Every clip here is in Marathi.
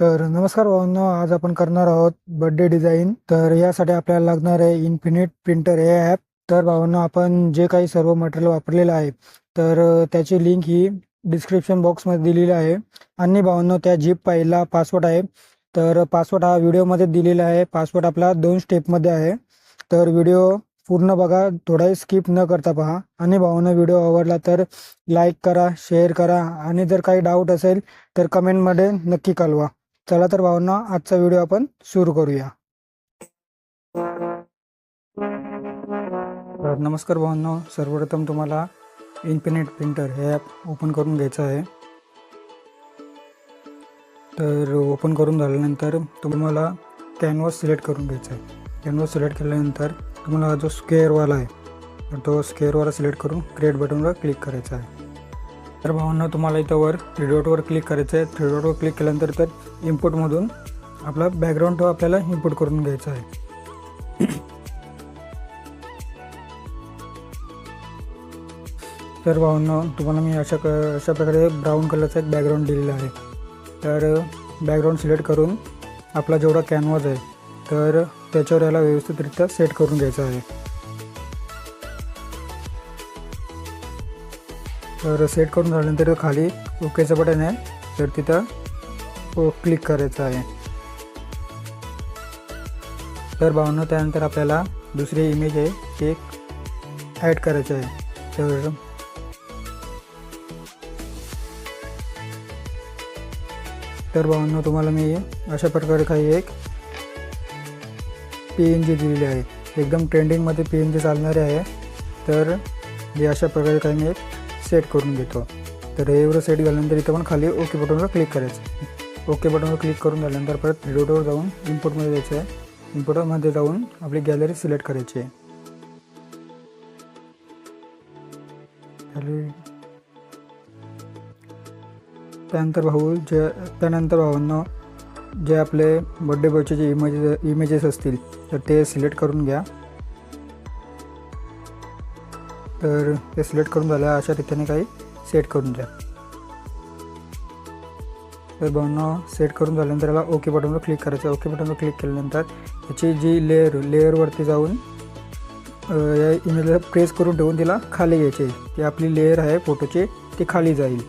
तर नमस्कार भावांनो आज आपण करणार आहोत बर्थडे डिझाईन तर यासाठी आपल्याला लागणार आहे इन्फिनिट प्रिंटर हे ॲप तर भावांनो आपण जे काही सर्व मटेरियल वापरलेलं आहे तर त्याची लिंक ही डिस्क्रिप्शन बॉक्समध्ये दिलेली आहे. आणि भावांनो त्या जीप पाहिला पासवर्ड आहे. तर पासवर्ड हा व्हिडिओमध्ये दिलेला आहे. पासवर्ड आपला दोन स्टेपमध्ये आहे. तर व्हिडिओ पूर्ण बघा थोडाही स्किप न करता पहा. आणि भावानं व्हिडिओ आवडला तर लाईक करा शेअर करा. आणि जर काही डाऊट असेल तर कमेंटमध्ये नक्की कळवा. चला तर भावांना आजचा व्हिडिओ आपण सुरू करूया. तर नमस्कार भावांना सर्वप्रथम तुम्हाला इन्फिनिट प्रिंटर हे ॲप ओपन करून घ्यायचं आहे. तर ओपन करून झाल्यानंतर तुम्हाला कॅनव्हास सिलेक्ट करून घ्यायचा आहे. कॅनव्हास सिलेक्ट केल्यानंतर तुम्हाला जो स्क्वेअरवाला आहे तर तो स्क्वेअरवाला सिलेक्ट करून क्रिएट बटनवर क्लिक करायचा आहे. तर भावांना तुम्हाला इथं वर थ्री डॉटवर क्लिक करायचं आहे. थ्री डॉटवर क्लिक केल्यानंतर तर इनपुटमधून आपला बॅकग्राऊंड तो आपल्याला इनपुट करून घ्यायचा आहे. तर भावांनो तुम्हाला मी अशा क अशा प्रकारे ब्राऊन कलरचा एक बॅकग्राऊंड दिलेला आहे. तर बॅकग्राऊंड सिलेक्ट करून आपला जेवढा कॅनव्हास आहे तर त्याच्यावर याला व्यवस्थितरित्या सेट करून घ्यायचा आहे. तर सेट करून झाल्यानंतर खाली ओकेचं बटन आहे. तर तिथं क्लिक करायचं आहे. तर भावनं त्यानंतर आपल्याला दुसरी इमेज आहे ते ॲड करायचं आहे. तर तर भावांनो तुम्हाला मी अशा प्रकारे काही एक पी एन जी दिलेली आहे. एकदम ट्रेंडिंगमध्ये पी एन जी चालणारे आहे. तर हे अशा प्रकारे काही मी एक सेट करून घेतो. तर हे एवढं सेट झाल्यानंतर इथं पण खाली ओके बटनवर क्लिक करायचं. ओके बटनवर क्लिक करून झाल्यानंतर परत व्हिडिओवर जाऊन इम्पोर्टमध्ये जायचं आहे. इम्पोर्टमध्ये जाऊन आपली गॅलरी सिलेक्ट करायची आहे. त्यानंतर भाऊ जे त्यानंतर भाऊंना जे आपले बड्डे बॉयचे जे इमेजेस इमेजेस असतील तर ते सिलेक्ट करून घ्या. तर ते सिलेक्ट करून झालं अशा रीतीने काही सेट करून द्या. तर भावना सेट करून झाल्यानंतर याला ओके बटनवर क्लिक करायचं. ओके बटनवर क्लिक केल्यानंतर त्याची जी लेअर लेअरवरती जाऊन या इमेजला प्रेस करून ठेवून तिला खाली घ्यायची. ती आपली लेअर आहे फोटोची ती खाली जाईल.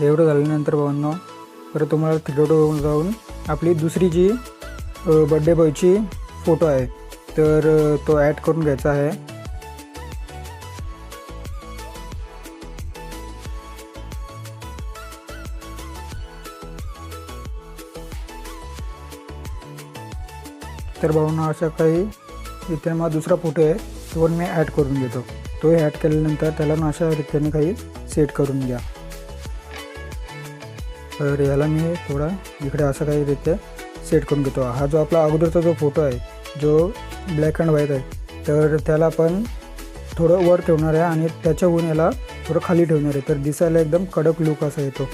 एवढं झाल्यानंतर भावांनो परत तुम्हाला थिएटरवर जाऊन आपली दुसरी जी बड्डे बॉयची फोटो आहे तर तो ॲड करून घ्यायचा आहे. तर भावना अशा काही इथे मला दुसरा फोटो आहे तो पण मी ॲड करून घेतो तो ॲड केल्यानंतर त्याला ना अशा रीतीने काही सेट करून घ्या. तर याला मी थोडा इकडे असा काही रीते सेट करून घेतो. हा जो आपला अगोदरचा जो फोटो आहे जो ब्लॅक अँड व्हाईट आहे तर त्याला आपण थोडं वर ठेवणार आहे आणि त्याच्याहून याला थोडं खाली ठेवणार आहे. तर दिसायला एकदम कडक लुक असा येतो.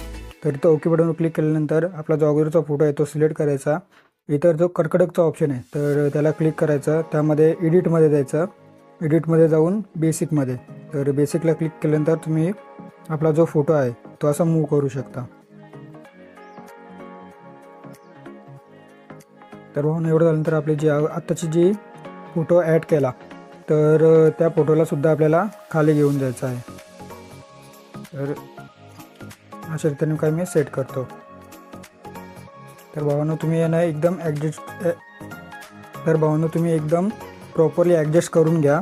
तर तो ओके बटनवर क्लिक केल्यानंतर आपला जो अगोदरचा फोटो आहे तो सिलेक्ट करायचा. इतर जो कर्कडकचा ऑप्शन आहे तर त्याला क्लिक करायचं त्यामध्ये एडिटमध्ये जायचं एडिटमध्ये जाऊन बेसिकमध्ये तर बेसिकला क्लिक केल्यानंतर तुम्ही आपला जो फोटो आहे तो असा मूव करू शकता. तर म्हणून एवढं झाल्यानंतर आपली जी आत्ताची जी फोटो ॲड केला तर त्या फोटोला सुद्धा आपल्याला खाली घेऊन जायचं आहे. तर अशा रीतीने काय मी सेट करतो. तर भावानं तुम्ही यांना एकदम ॲडजस्ट तर भावानं तुम्ही एकदम प्रॉपरली ॲडजस्ट करून घ्या.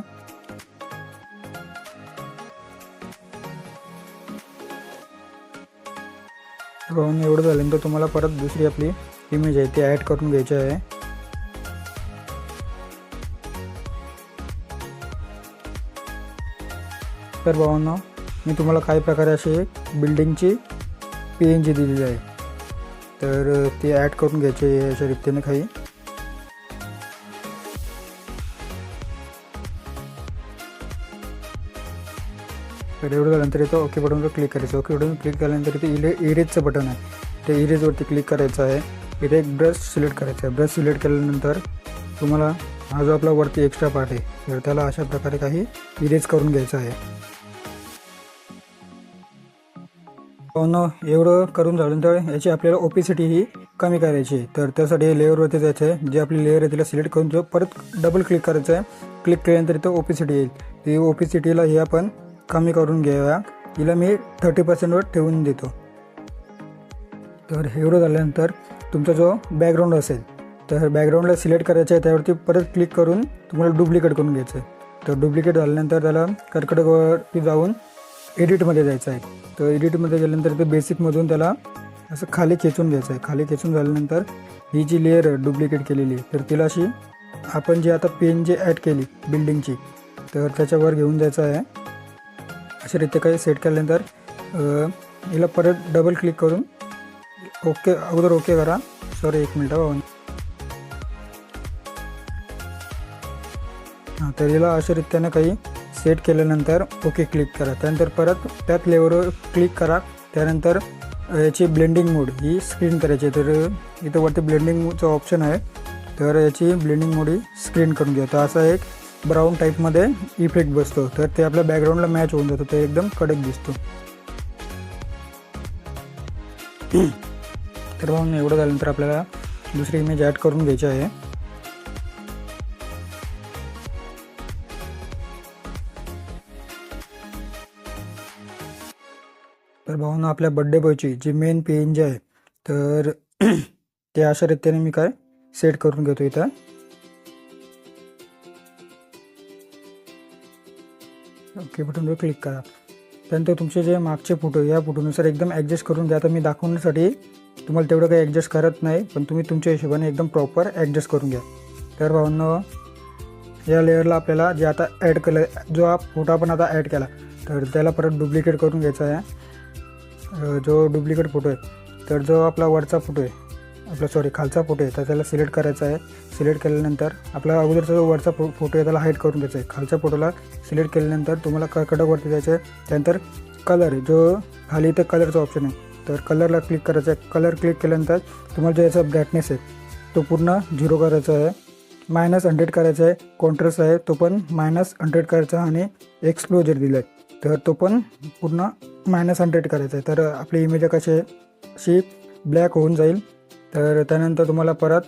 भावानं एवढं झाल्यानंतर तुम्हाला परत दुसरी आपली इमेज आहे ती ॲड करून घ्यायची आहे. तर भावांनो मी तुम्हाला काही प्रकारे अशी एक बिल्डिंगची पी एन जी दिलेली आहे. तर ते ती ॲड करून घ्यायची आहे अशा रीतीने काही तर एवढं झाल्यानंतर इथं ओके बटनवर क्लिक करायचं. ओके बटन क्लिक केल्यानंतर इथे इले इरेजचं बटन आहे. ते इरेजवरती क्लिक करायचं आहे. इथे एक ब्रश सिलेक्ट करायचा आहे. ब्रश सिलेक्ट केल्यानंतर तुम्हाला हा जो आपला वरती एक्स्ट्रा पार्ट आहे तर त्याला अशा प्रकारे काही इरेज करून घ्यायचा आहे. पाहून एवढं करून झालं तर याची आपल्याला ओपेसिटी ही कमी करायची आहे. तर त्यासाठी लेअरवरती जायचं आहे. जे आपली लेअर आहे तिला सिलेक्ट करून जो परत डबल क्लिक करायचं आहे. क्लिक केल्यानंतर इथं ओपेसिटी येईल. ती ओपेसिटीला हे आपण कमी करून घ्याव्या. हिला मी थर्टी पर्सेंटवर ठेवून देतो. तर एवढं झाल्यानंतर तुमचा जो बॅकग्राऊंड असेल तर बॅकग्राऊंडला सिलेक्ट करायचं आहे. त्यावरती परत क्लिक करून तुम्हाला डुप्लिकेट करून घ्यायचं आहे. तर डुप्लिकेट झाल्यानंतर त्याला कर्कटकवरती जाऊन एडिटमध्ये जायचं आहे. तर एडिटमध्ये गेल्यानंतर ते बेसिकमधून त्याला असं खाली खेचून घ्यायचं आहे. खाली खेचून झाल्यानंतर ही जी लेअर डुप्लिकेट केलेली आहे तर तिला अशी आपण जी आता पेन जी ॲड केली बिल्डिंगची तर त्याच्यावर घेऊन जायचं आहे. अशा रीत्या काही सेट केल्यानंतर हिला परत डबल क्लिक करून ओके अगोदर ओके करा. सॉरी एक मिनटं भाऊ. हां तर हिला अशा रीत्यानं काही सेट केल्यानंतर ओके क्लिक करा. त्यानंतर परत त्याच लेवरवर क्लिक करा. त्यानंतर याची ब्लेंडिंग मोड ही स्क्रीन करायची आहे. तर इथं वरती ब्लेंडिंग मोडचं ऑप्शन आहे. तर याची ब्लेंडिंग मोड ही स्क्रीन करून घ्या. तर असा एक ब्राऊन टाईपमध्ये इफेक्ट बसतो. तर ते आपल्या बॅकग्राऊंडला मॅच होऊन जातो. ते एकदम कडक दिसतो. तर मग एवढं झाल्यानंतर आपल्याला दुसरी इमेज ॲड करून घ्यायची आहे. तर भाऊनं आपल्या बड्डे बॉयची जी मेन पेन जी आहे तर ते अशा रीतीने मी काय सेट करून घेतो इथं. ओके बटनवर क्लिक करा. त्यानंतर तुमचे जे मागचे फोटो या फोटोनुसार एकदम ॲडजस्ट करून घ्या. तर मी दाखवण्यासाठी तुम्हाला तेवढं काही ॲडजस्ट करत नाही पण तुम्ही तुमच्या हिशोबाने एकदम प्रॉपर ॲडजस्ट करून घ्या. तर भावांनो या लेअरला आपल्याला जे आता ॲड केलं जो हा फोटो आपण आता ॲड केला तर त्याला परत डुप्लिकेट करून घ्यायचा आहे. जो डुप्लिकेट फोटो आहे तर जो आपला वरचा फोटो आहे आपला सॉरी खालचा फोटो आहे तर त्याला सिलेक्ट करायचा आहे. सिलेक्ट केल्यानंतर आपला अगोदरचा जो वरचा फो फोटो आहे त्याला हाईट करून द्यायचा आहे. खालच्या फोटोला सिलेक्ट केल्यानंतर तुम्हाला क कडकवरती द्यायचं आहे. त्यानंतर कलर जो खाली इथं कलरचा ऑप्शन आहे तर कलरला क्लिक करायचं आहे. कलर क्लिक केल्यानंतर तुम्हाला जो याचा ब्राईटनेस आहे तो पूर्ण झिरो करायचा आहे. मायनस हंड्रेड करायचा आहे. कॉन्ट्रास्ट आहे तो पण मायनस हंड्रेड करायचा आणि एक्सप्लोजर दिलं आहे तर तो पण पूर्ण मायनस हंड्रेड करायचा आहे. तर आपली इमेज कशी आहे अशी ब्लॅक होऊन जाईल. तर त्यानंतर तुम्हाला परत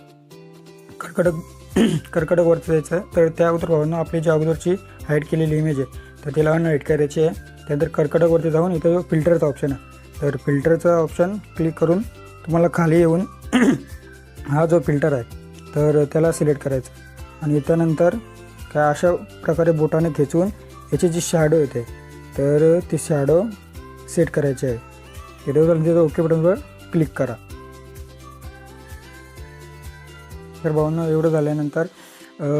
कर्कटक कर्कटकवरती जायचं आहे. तर त्या अगोदर भावांना आपली जी अगोदरची हाईट केलेली इमेज आहे तर तिला अनहाईड करायची आहे. त्यानंतर कर्कटकवरती जाऊन इथं फिल्टरचा ऑप्शन आहे. तर फिल्टरचा ऑप्शन क्लिक करून तुम्हाला खाली येऊन हा जो फिल्टर आहे तर त्याला सिलेक्ट करायचं आणि त्यानंतर काय अशा प्रकारे बोटाने खेचून याची जी शॅडो येते तर ती शॅडो सेट करायची आहे. तिथे झाल्यानंतर ओके बटनवर क्लिक करा. तर भावना एवढं झाल्यानंतर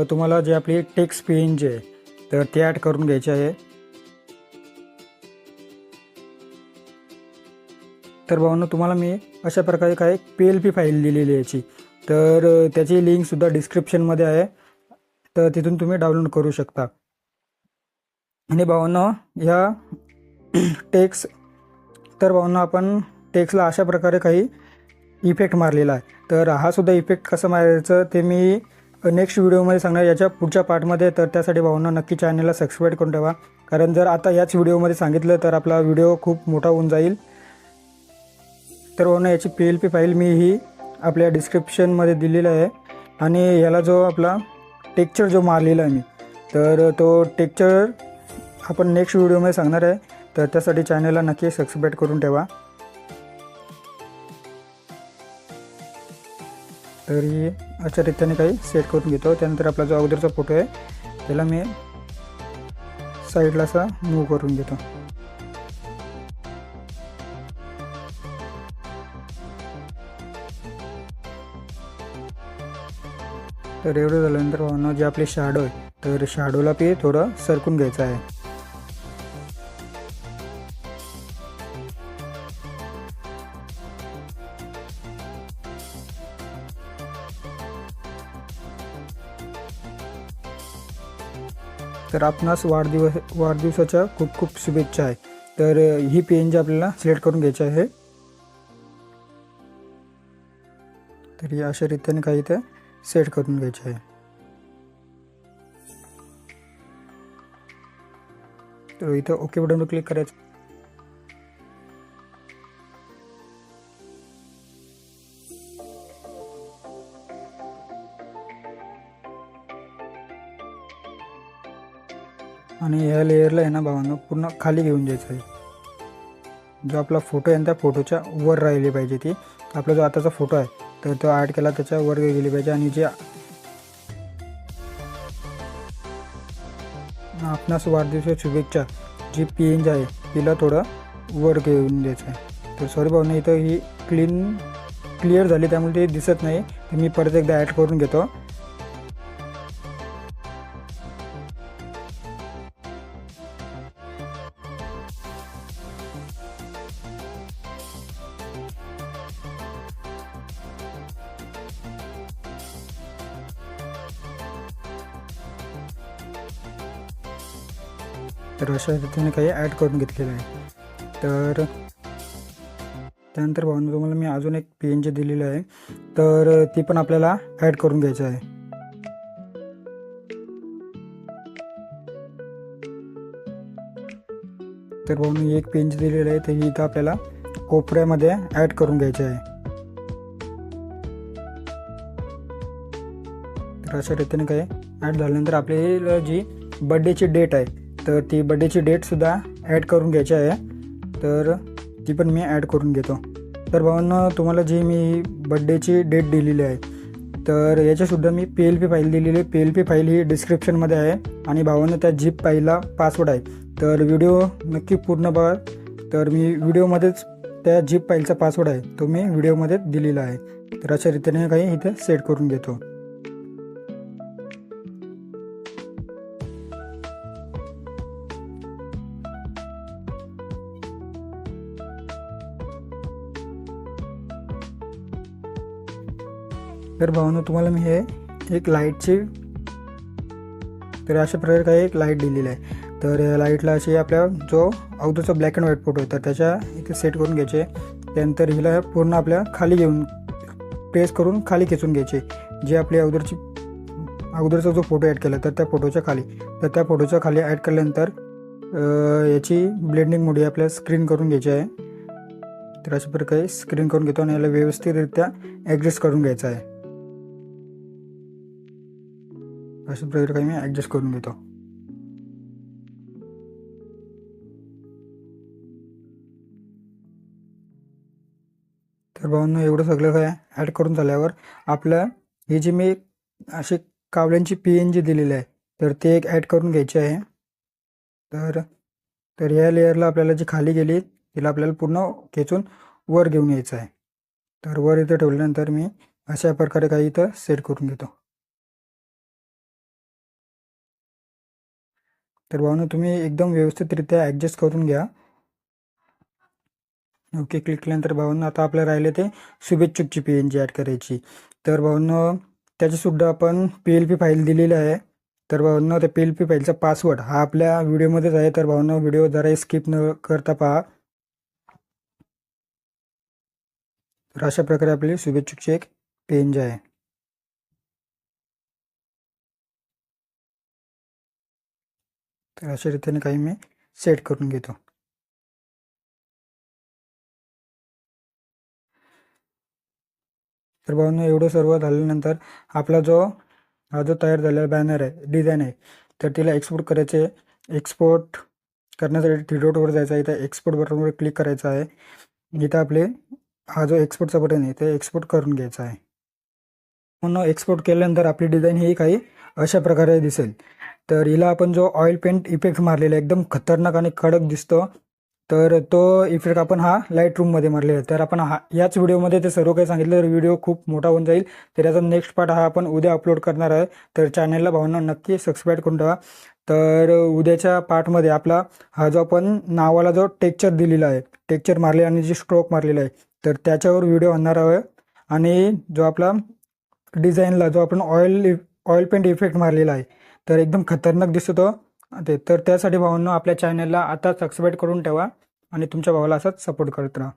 तुम्हाला जे आपली टेक्स्ट पेन जे आहे तर ते ॲड करून घ्यायचे आहे. तर भावना तुम्हाला मी अशा प्रकारे काय पी एल पी फाईल दिलेली याची. तर त्याची लिंकसुद्धा डिस्क्रिप्शनमध्ये आहे. तर तिथून तुम्ही डाउनलोड करू शकता. आणि भावना ह्या टेक्स तर भावना आपण टेक्सला अशा प्रकारे काही इफेक्ट मारलेला आहे. तर हा सुद्धा इफेक्ट कसं मारायचं ते मी नेक्स्ट व्हिडिओमध्ये सांगणार याच्या पुढच्या पार्टमध्ये तर त्यासाठी भावना नक्की चॅनलला सबस्क्राईब करून ठेवा. कारण जर आता याच व्हिडिओमध्ये सांगितलं तर आपला व्हिडिओ खूप मोठा होऊन जाईल. तर भावना याची पी एल पी फाईल मी ही आपल्या डिस्क्रिप्शनमध्ये दिलेलं आहे. आणि याला जो आपला टेक्चर जो मारलेला आहे मी तर तो टेक्चर आपण नेक्स्ट व्हिडिओमध्ये सांगणार आहे. तर त्यासाठी चॅनलला नक्की सबस्क्राईब करून ठेवा. तर ही अशा रीतीने काही सेट करून घेतो. त्यानंतर आपला जो अगोदरचा फोटो आहे त्याला मी साईडला असा मूव करून घेतो. तर एवढं झाल्यानंतर भावना जे आपले शॅडो आहे तर शॅडोला ते थोडं सरकून घ्यायचं आहे. तर आपणास वाढदिवस वाढदिवसाच्या खूप खूप शुभेच्छा आहे. तर ही ही पेन जी आपल्याला सिलेक्ट करून घ्यायची आहे. तर ही अशा रीतीने काही इथे सेट करून घ्यायची आहे. तर इथं ओके बटनवर क्लिक करायचं. आणि ह्या लेअरला आहे ना भावांनो पूर्ण खाली घेऊन जायचं आहे. जो आपला फोटो आहे ना त्या फोटोच्या वर राहिली पाहिजे ती. आपला जो आताचा फोटो आहे तर तो ॲड केला त्याच्या वर गेली पाहिजे. आणि जे आपणास वाढदिवसाच्या शुभेच्छा जी पेंज आहे तिला थोडं वर घेऊन द्यायचं आहे. तर सॉरी भावना इथं ही क्लीन क्लिअर झाली त्यामुळे ते दिसत नाही. तर मी परत एकदा ॲड करून घेतो. तर अशा रीतीने काही ॲड करून घेतलेलं आहे. तर त्यानंतर भावना तुम्हाला मी अजून एक पी एन जी दिलेलं आहे. तर ती पण आपल्याला ॲड करून घ्यायचं आहे. तर भाऊन एक पी एन जी दिलेलं आहे. तर ही इथं आपल्याला कोपऱ्यामध्ये ॲड करून घ्यायचं आहे. तर अशा रीतीने काही ॲड झाल्यानंतर आपली जी बड्डेची डेट आहे तर ती बड्डेची डेटसुद्धा ॲड करून घ्यायची आहे. तर ती पण मी ॲड करून घेतो. तर भावांनो तुम्हाला जी मी बड्डेची डेट दिलेली आहे तर याच्यासुद्धा मी पी एल पी फाईल दिलेली आहे. पी एल पी फाईल ही डिस्क्रिप्शनमध्ये आहे. आणि भावांनो त्या जीप फाईलला पासवर्ड आहे. तर व्हिडिओ नक्की पूर्ण बघा. तर मी व्हिडिओमध्येच त्या जीप फाईलचा पासवर्ड आहे. तो मी व्हिडिओमध्ये दिलेला आहे. तर अशा रीतीने काही इथे सेट करून घेतो. तर भावना तुम्हाला मी हे एक लाईटची तर अशा प्रकारे काही एक लाइट दिलेली आहे. तर या लाईटला अशी आपल्या जो अगोदरचा ब्लॅक अँड व्हाईट फोटो आहे तर त्याच्या इथे सेट करून घ्यायचे. त्यानंतर हिला पूर्ण आपल्या खाली घेऊन प्रेस करून खाली खेचून घ्यायचे. जे आपली अगोदरची अगोदरचा जो फोटो ॲड केला तर त्या फोटोच्या खाली. तर त्या फोटोच्या खाली ॲड केल्यानंतर याची ब्लेंडिंग मोडी आपल्याला स्क्रीन करून घ्यायची आहे. तर अशा प्रकारे स्क्रीन करून घेतो आणि याला व्यवस्थितरित्या ॲडजस्ट करून घ्यायचं आहे. अशा प्रकारे काही मी ॲडजस्ट करून घेतो. तर भावांनो एवढं सगळं काय ॲड करून झाल्यावर आपलं ही जी मी अशी कावल्यांची पी एन जी दिलेली आहे तर ते एक ॲड करून घ्यायची आहे. तर तर या लेअरला आपल्याला जी खाली गेली तिला आपल्याला पूर्ण खेचून वर घेऊन यायचं आहे. तर वर इथं ठेवल्यानंतर मी अशा प्रकारे काही इथं सेट करून घेतो. तर भावना तुम्ही एकदम व्यवस्थितरित्या ॲडजस्ट करून घ्या. ओके क्लिक केल्यानंतर भावना आता आपल्या राहिले ते शुभेच्छुकची पी एन जी ॲड करायची. तर भाऊनं त्याचीसुद्धा आपण पी एल पी फाईल दिलेली आहे. तर भावना त्या पी एल पी फाईलचा पासवर्ड हा आपल्या व्हिडिओमध्येच आहे. तर भावना व्हिडिओ जरा स्किप न करता पहा. तर अशा प्रकारे आपली शुभेच्छुकची एक पेन जी आहे. तर अशा रीतीने काही मी सेट करून घेतो. तर भावना एवढं सर्व झाल्यानंतर आपला जो हा जो तयार झालेला बॅनर आहे डिझाईन आहे तर तिला एक्सपोर्ट करायचे एक्सपोर्ट करण्यासाठी थ्री डॉटवर जायचं आहे. इथं एक्सपोर्ट बटनवर क्लिक करायचं आहे. इथं आपले हा जो एक्सपोर्टचा बटन आहे ते एक्सपोर्ट करून घ्यायचा आहे. म्हणून एक्सपोर्ट केल्यानंतर आपली डिझाईन ही काही अशा प्रकारे दिसेल. तर हिला आपण जो ऑइल पेंट इफेक्ट मारलेला आहे एकदम खतरनाक आणि कडक दिसतो. तर तो इफेक्ट आपण हा लाइट रूममध्ये मारलेला आहे. तर आपण हा याच व्हिडिओमध्ये ते सर्व काही सांगितलं तर व्हिडिओ खूप मोठा होऊन जाईल. तर याचा नेक्स्ट पार्ट हा आपण उद्या अपलोड करणार आहे. तर चॅनलला भावना नक्की सबस्क्राईब करून ठेवा. तर उद्याच्या पार्टमध्ये आपला हा जो आपण नावाला जो टेक्चर दिलेला आहे टेक्चर मारले आणि जी स्ट्रोक मारलेला आहे तर त्याच्यावर व्हिडिओ आणणार आहे आणि जो आपला डिझाईनला जो आपण ऑइल ऑइल पेंट इफेक्ट मारलेला आहे तर एकदम खतरनाक दिसतो ते. तर त्यासाठी भावांनो आपल्या चॅनलला आता सबस्क्राईब करून ठेवा आणि तुमच्या भावाला असाच सपोर्ट करत राहा.